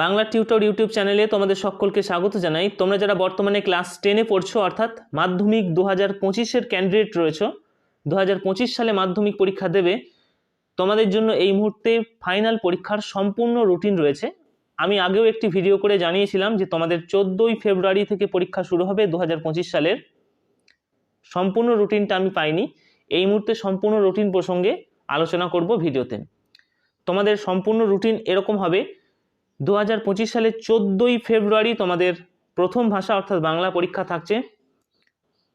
Bangla tutor YouTube চ্যানেলে তোমাদের সকলকে স্বাগত জানাই। তোমরা যারা বর্তমানে ক্লাস টেনে পড়ছো, অর্থাৎ মাধ্যমিক দু হাজার পঁচিশের ক্যান্ডিডেট রয়েছো দু হাজার পঁচিশ সালে মাধ্যমিক পরীক্ষা দেবে, তোমাদের জন্য এই মুহূর্তে ফাইনাল পরীক্ষার সম্পূর্ণ রুটিন রয়েছে। আমি আগেও একটি ভিডিও করে জানিয়েছিলাম যে তোমাদের চোদ্দোই ফেব্রুয়ারি থেকে পরীক্ষা শুরু হবে দু হাজার পঁচিশ সালের। সম্পূর্ণ রুটিনটা আমি পাইনি। এই মুহূর্তে সম্পূর্ণ রুটিন প্রসঙ্গে আলোচনা করব ভিডিওতে তোমাদের সম্পূর্ণ রুটিন এরকম হবে দু হাজার পঁচিশ সালের চোদ্দোই ফেব্রুয়ারি তোমাদের প্রথম ভাষা অর্থাৎ বাংলা পরীক্ষা থাকছে।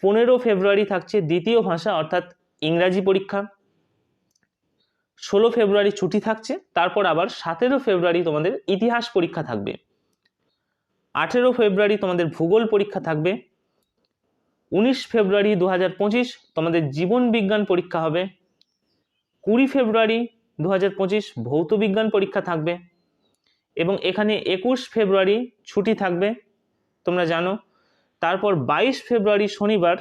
পনেরো ফেব্রুয়ারি থাকছে দ্বিতীয় ভাষা অর্থাৎ ইংরাজি পরীক্ষা। ষোলো ফেব্রুয়ারি ছুটি থাকছে, তারপর আবার সতেরো ফেব্রুয়ারি তোমাদের ইতিহাস পরীক্ষা থাকবে। আঠেরো ফেব্রুয়ারি তোমাদের ভূগোল পরীক্ষা থাকবে। উনিশ ফেব্রুয়ারি দু হাজার পঁচিশ তোমাদের জীবন বিজ্ঞান পরীক্ষা হবে। কুড়ি ফেব্রুয়ারি দু হাজার পঁচিশ ভৌত বিজ্ঞান পরীক্ষা থাকবে। এবং এখানে একুশ ফেব্রুয়ারি ছুটি থাকবে, তোমরা জানো। তারপর বাইশ ফেব্রুয়ারি শনিবার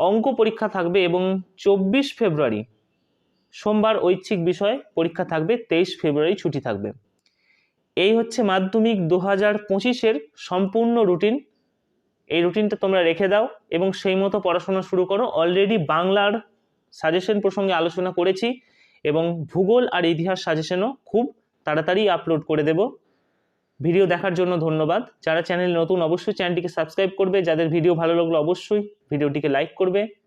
অঙ্ক পরীক্ষা থাকবে এবং চব্বিশ ফেব্রুয়ারি সোমবার ঐচ্ছিক বিষয় পরীক্ষা থাকবে, তেইশ ফেব্রুয়ারি ছুটি থাকবে। এই হচ্ছে মাধ্যমিক দু হাজার পঁচিশের সম্পূর্ণ রুটিন। এই রুটিনটা তোমরা রেখে দাও এবং সেই মতো পড়াশোনা শুরু করো। অলরেডি বাংলার সাজেশন প্রসঙ্গে আলোচনা করেছি এবং ভূগোল আর ইতিহাস সাজেশনও খুব তাড়াতাড়ি আপলোড করে দেব। ভিডিও দেখার জন্য ধন্যবাদ। যারা চ্যানেল নতুন, অবশ্যই চ্যানেলটিকে সাবস্ক্রাইব করবে। যাদের ভিডিও ভালো লাগল, অবশ্যই ভিডিওটিকে লাইক করবে।